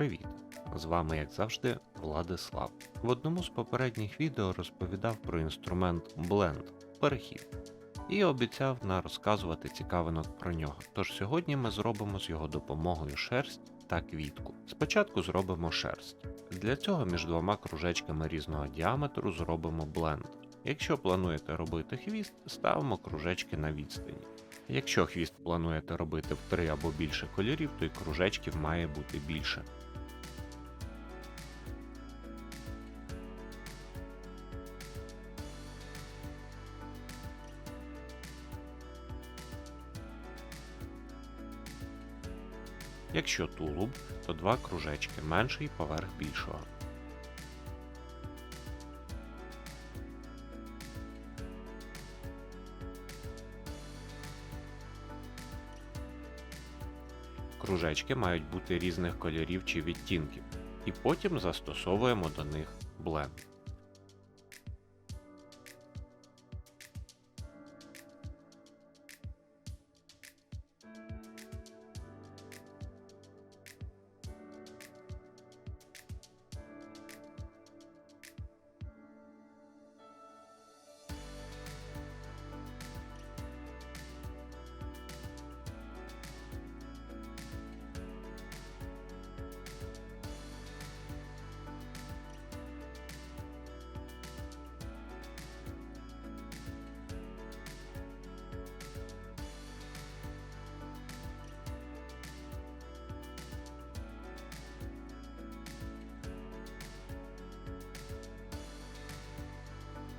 Привіт! З вами, як завжди, Владислав. В одному з попередніх відео розповідав про інструмент Blend перехід і обіцяв на розказувати цікавинок про нього. Тож сьогодні ми зробимо з його допомогою шерсть та квітку. Спочатку зробимо шерсть. Для цього між двома кружечками різного діаметру зробимо бленд. Якщо плануєте робити хвіст, ставимо кружечки на відстані. Якщо хвіст плануєте робити в три або більше кольорів, то й кружечків має бути більше. Якщо тулуб, то два кружечки менший поверх більшого. Кружечки мають бути різних кольорів чи відтінків, і потім застосовуємо до них бленд.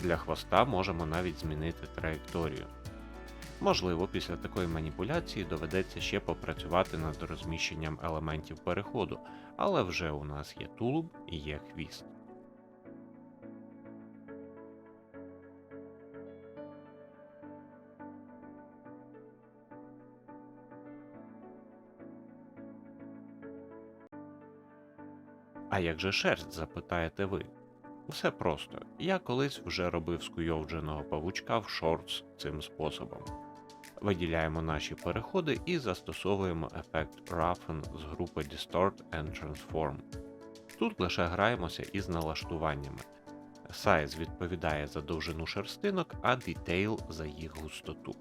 Для хвоста можемо навіть змінити траєкторію. Можливо, після такої маніпуляції доведеться ще попрацювати над розміщенням елементів переходу, але вже у нас є тулуб і є хвіст. А як же шерсть, запитаєте ви? Все просто. Я колись вже робив скуйовдженого павучка в шортс цим способом. Виділяємо наші переходи і застосовуємо ефект Roughen з групи Distort and Transform. Тут лише граємося із налаштуваннями. Size відповідає за довжину шерстинок, а Detail за їх густоту.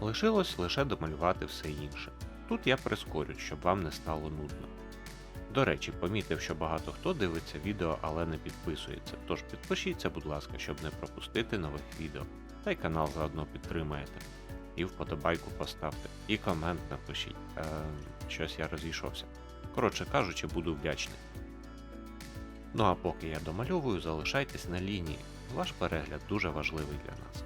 Лишилось лише домалювати все інше. Тут я прискорю, щоб вам не стало нудно. До речі, помітив, що багато хто дивиться відео, але не підписується, тож підпишіться, будь ласка, щоб не пропустити нових відео. Та й канал заодно підтримаєте. І вподобайку поставте, і комент напишіть. Е, щось я розійшовся. Коротше кажучи, буду вдячний. Ну а поки я домальовую, залишайтесь на лінії. Ваш перегляд дуже важливий для нас.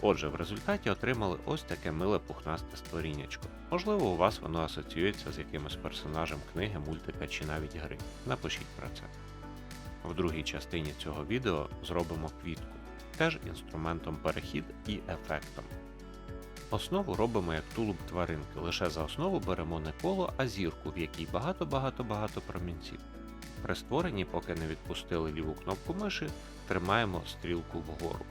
Отже, в результаті отримали ось таке миле пухнасте створіннячко. Можливо, у вас воно асоціюється з якимось персонажем книги, мультика чи навіть гри. Напишіть про це. В другій частині цього відео зробимо квітку, теж інструментом перехід і ефектом. Основу робимо як тулуб тваринки, лише за основу беремо не коло, а зірку, в якій багато-багато-багато промінців. При створенні, поки не відпустили ліву кнопку миші, тримаємо стрілку вгору.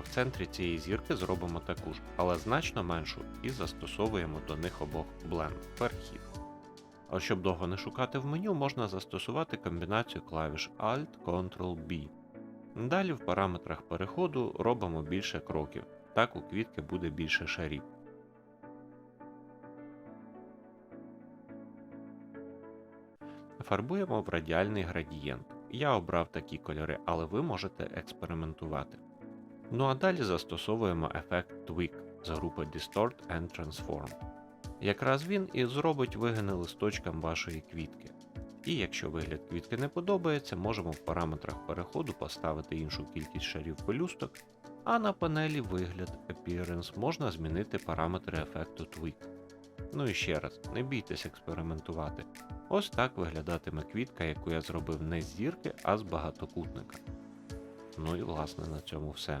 В центрі цієї зірки зробимо таку ж, але значно меншу, і застосовуємо до них обох Blend перехід. А щоб довго не шукати в меню, можна застосувати комбінацію клавіш Alt-Ctrl-B. Далі в параметрах переходу робимо більше кроків, так у квітки буде більше шарів. Фарбуємо в радіальний градієнт. Я обрав такі кольори, але ви можете експериментувати. Ну а далі застосовуємо ефект Tweak з групи Distort and Transform. Якраз він і зробить вигини листочкам вашої квітки. І якщо вигляд квітки не подобається, можемо в параметрах переходу поставити іншу кількість шарів пелюсток, а на панелі вигляд Appearance можна змінити параметри ефекту Tweak. Ну і ще раз, не бійтесь експериментувати. Ось так виглядатиме квітка, яку я зробив не з зірки, а з багатокутника. Ну і власне на цьому все.